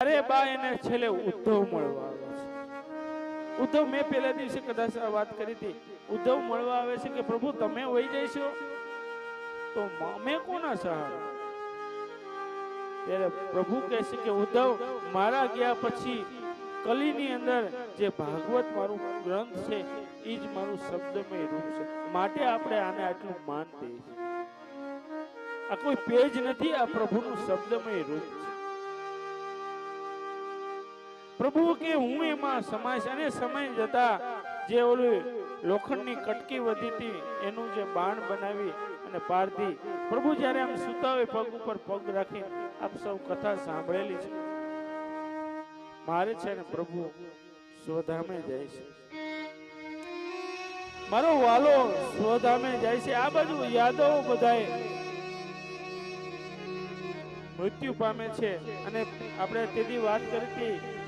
અરે બા, એને છેલ્લે ઉદ્ધવ મળવા આવે છે. ઉદ્ધવ, મેં પહેલા દિવસે કદાચ વાત કરી હતી. ઉદ્ધવ મળવા આવે છે કે પ્રભુ, તમે વહી જઈશો? તો અમે કોના સહારા? ત્યારે પ્રભુ કહે છે કે, ઉદ્ધવ, મારા ગયા પછી કલીની અંદર જે ભાગવત મારું ગ્રંથ છે એ જ મારું શબ્દમય રૂપ છે. માટે આપણે આને આટલું માન દઈએ આ કોઈ પેજ નથી, આ પ્રભુનું શબ્દમય રૂપ છે. પ્રભુ કે હું એમાં સમાય અને સમય જતા જે ઓલું લોખંડની કટકી વધી હતી, એનું જે બાણ બનાવી અને પારધી. પ્રભુ જ્યારે આમ સુતા હોય પગ ઉપર પગ રાખી આપ સૌ કથા સાંભળેલી છે. મારે છે ને પ્રભુ સ્વધામે જાય છે. મારો વાલો સ્વધામે જાય છે. આ બાજુ યાદવો બધાએ મૃત્યુ પામે છે. અને આપણે તેથી વાત કરી હતી